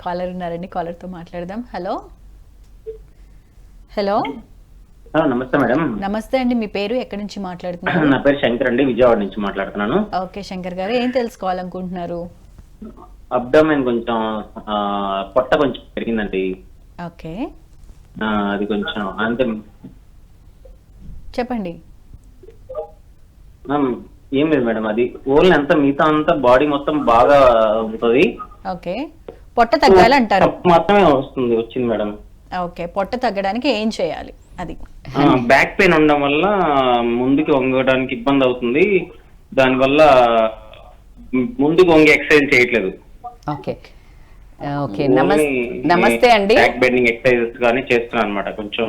Caller ఉన్నారండి కాలర్తో మాట్లాడదాం. హలో. హలో. నమస్తే మేడం. నమస్తే అండి మీ పేరు ఎక్కడి నుంచి మాట్లాడుతున్నారు? నా పేరు శంకర్ అండి విజయవాడ నుంచి మాట్లాడుతున్నాను. ఓకే శంకర్ గారు ఏం తెలుసుకోవాలనుకుంటున్నారు? అబ్డామెన్ కొంచెం పొట్ట కొంచెం పెరిగిందండి. ఓకే. అది కొంచెం అంతే. చెప్పండి. ఏం లేదు మేడం అది ఓన్లీ అంతా మిగతా అంతా బాడీ మొత్తం బాగా ఉంటుంది. ఓకే. పొట్ట తగ్గాలంటారు? మాత్రమే వస్తుంది వచ్చింది మేడం. ఓకే పొట్ట తగ్గడానికి ఏం చేయాలి? అది. ఆ, బ్యాక్ పెయిన్ ఉండడం వల్ల ముందుకు వంగడానికి ఇబ్బంది అవుతుంది. దానివల్ల ముందుకు వంగి ఎక్సర్సైజ్ చేయట్లేదు. ఓకే. ఓకే. నమస్ నమస్తే అండి. బ్యాక్ బెండింగ్ ఎక్సర్సైజెస్ కానీ చేస్తున్నాను అనమాట కొంచెం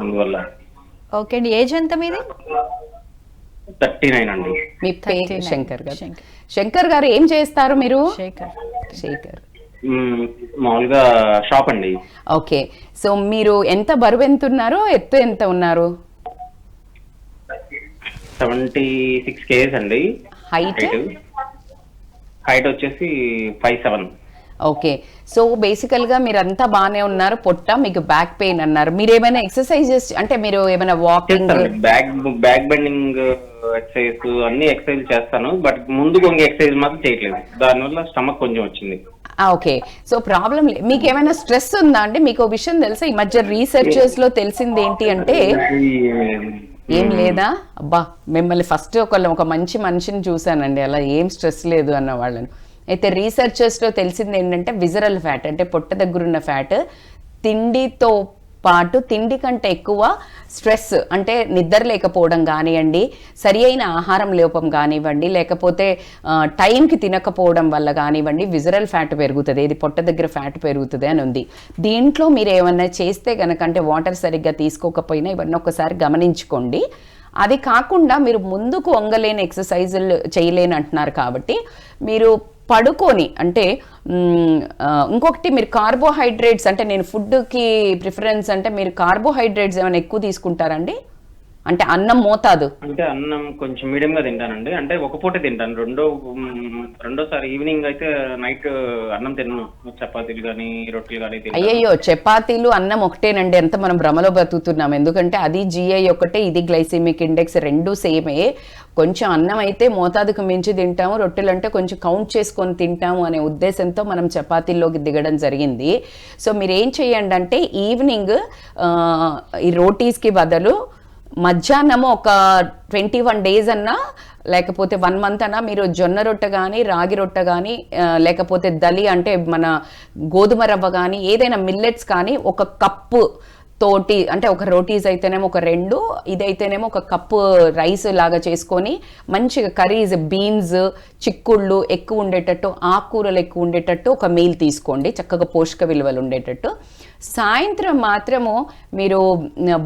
అందువల్ల. ఓకే అండి. ఏజ్ ఎంత మీది? థర్టీ నైన్ అండి. మీ పేరు 39. శంకర్ గారు. శంకర్. గారు ఏం చేస్తారు మీరు? శేఖర్. శేఖర్. మ్మ్, మామూలుగా షాప్ అండి. ఓకే. సో మీరు ఎంత బరువు ఎంత ఉన్నారో ఎత్తు ఎంత ఉన్నారు? సెవెంటీ సిక్స్ కేజీస్ అండి. హైట్? హైట్ వచ్చేసి ఫైవ్ సెవెన్. ఓకే సో బేసికల్గా మీరు అంతా బాగానే ఉన్నారు. పొట్ట మీకు బ్యాక్ పెయిన్ అన్నారు. మీరు ఏమైనా ఎక్సర్సైజెస్ అంటే మీరు ఏమైనా walking back back bending exercise అన్ని ఎక్సర్సైజ్ చేస్తాను. బట్ ముందు కొంచెం ఎక్సర్సైజ్ మాత్రం చేయట్లేదు. దానివల్ల స్టమక్ కొంచెం వచ్చింది. ఓకే సో ప్రాబ్లం మీకు ఏమైనా స్ట్రెస్ ఉందా అండి? మీకు విషయం తెలుసా? ఈ మధ్య రీసెర్చర్స్లో తెలిసింది ఏంటి అంటే ఏం లేదా? అబ్బా మిమ్మల్ని ఫస్ట్ ఒక ఒక మంచి మనిషిని చూశానండి. అలా ఏం స్ట్రెస్ లేదు అన్న వాళ్ళని. అయితే రీసెర్చర్స్లో తెలిసింది ఏంటంటే విజరల్ ఫ్యాట్ అంటే పొట్ట దగ్గర ఉన్న ఫ్యాట్ తిండితో పాటు తిండి కంటే ఎక్కువ స్ట్రెస్ అంటే నిద్ర లేకపోవడం కానివ్వండి సరి అయిన ఆహారం లోపం కానివ్వండి లేకపోతే టైంకి తినకపోవడం వల్ల కానివ్వండి విజరల్ ఫ్యాట్ పెరుగుతుంది. ఇది పొట్ట దగ్గర ఫ్యాట్ పెరుగుతుంది అని ఉంది. దీంట్లో మీరు ఏమన్నా చేస్తే కనుక అంటే వాటర్ సరిగ్గా తీసుకోకపోయినా ఇవన్నీ ఒకసారి గమనించుకోండి. అది కాకుండా మీరు ముందుకు వంగలేని ఎక్సర్సైజులు చేయలేని అంటున్నారు కాబట్టి మీరు పడుకొని అంటే ఇంకొకటి మీరు కార్బోహైడ్రేట్స్ అంటే నేను ఫుడ్కి ప్రిఫరెన్స్ అంటే మీరు కార్బోహైడ్రేట్స్ ఏమైనా ఎక్కువ తీసుకుంటారండి అంటే అన్నం మోతాదు. అంటే అన్నం కొంచెం మీడియం గా తింటానండి. అంటే ఒక పూట తింటాను. రెండో రెండోసారి ఈవినింగ్ అయితే నైట్ అన్నం తిన్నాను చపాతీలు కానీ రొట్టెలు కానీ అయ్యయ్యో చపాతీలు అన్నం ఒకటేనండి. ఎంత మనం భ్రమలో బతుకుతున్నాం ఎందుకంటే అది జిఐ ఒకటే ఇది గ్లైసిమిక్ ఇండెక్స్ రెండు సేమే. కొంచెం అన్నం అయితే మోతాదుకు మించి తింటాము. రొట్టెలు అంటే కొంచెం కౌంట్ చేసుకొని తింటాము అనే ఉద్దేశంతో మనం చపాతీల్లోకి దిగడం జరిగింది. సో మీరు ఏం చేయండి అంటే ఈవినింగ్ ఈ రోటీస్కి బదులు మధ్యాహ్నము ఒక ట్వంటీ వన్ డేస్ అన్నా లేకపోతే వన్ మంత్ అన్నా మీరు జొన్న రొట్టె కానీ రాగి రొట్టె కానీ లేకపోతే దలి అంటే మన గోధుమ రవ్వ కానీ ఏదైనా మిల్లెట్స్ కానీ ఒక కప్పు తోటి అంటే ఒక రోటీస్ అయితేనేమో ఒక రెండు ఇదైతేనేమో ఒక కప్పు రైస్ లాగా చేసుకొని మంచిగా కర్రీస్ బీన్స్ చిక్కుళ్ళు ఎక్కువ ఉండేటట్టు ఆకుకూరలు ఎక్కువ ఉండేటట్టు ఒక మీల్ తీసుకోండి చక్కగా పోషక విలువలు ఉండేటట్టు. సాయంత్రం మాత్రము మీరు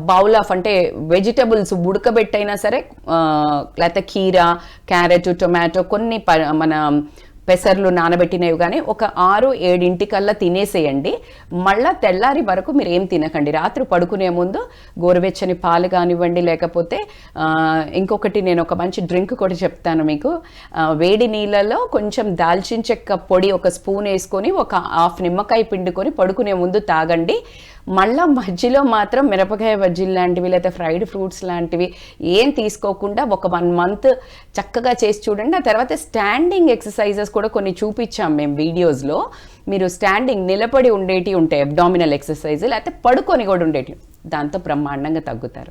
బౌల్ ఆఫ్ అంటే వెజిటబుల్స్ ఉడకబెట్టైనా సరే లేకపోతే కీరా క్యారెట్ టొమాటో కొన్ని ప- మన పెసర్లు నానబెట్టినవి కానీ ఒక ఆరు ఏడింటికల్లా తినేసేయండి. మళ్ళా తెల్లారి వరకు మీరు ఏం తినకండి. రాత్రి పడుకునే ముందు గోరువెచ్చని పాలు కానివ్వండి లేకపోతే ఇంకొకటి నేను ఒక మంచి డ్రింక్ కూడా చెప్తాను మీకు. వేడి నీళ్ళలో కొంచెం దాల్చిన చెక్క పొడి ఒక స్పూన్ వేసుకొని ఒక హాఫ్ నిమ్మకాయ పిండుకొని పడుకునే ముందు తాగండి. మళ్ళా మధ్యలో మాత్రం మిరపకాయ బజ్జీలు లాంటివి లేకపోతే ఫ్రైడ్ ఫ్రూట్స్ లాంటివి ఏం తీసుకోకుండా ఒక వన్ మంత్ చక్కగా చేసి చూడండి. ఆ తర్వాత స్టాండింగ్ ఎక్సర్సైజెస్ కూడా కొన్ని చూపించాం మేము వీడియోస్లో మీరు స్టాండింగ్ నిలబడి ఉండేటి ఉంటాయి అబ్డామినల్ ఎక్సర్సైజ్ లేకపోతే పడుకొని కూడా ఉండేటి దాంతో బ్రహ్మాండంగా తగ్గుతారు.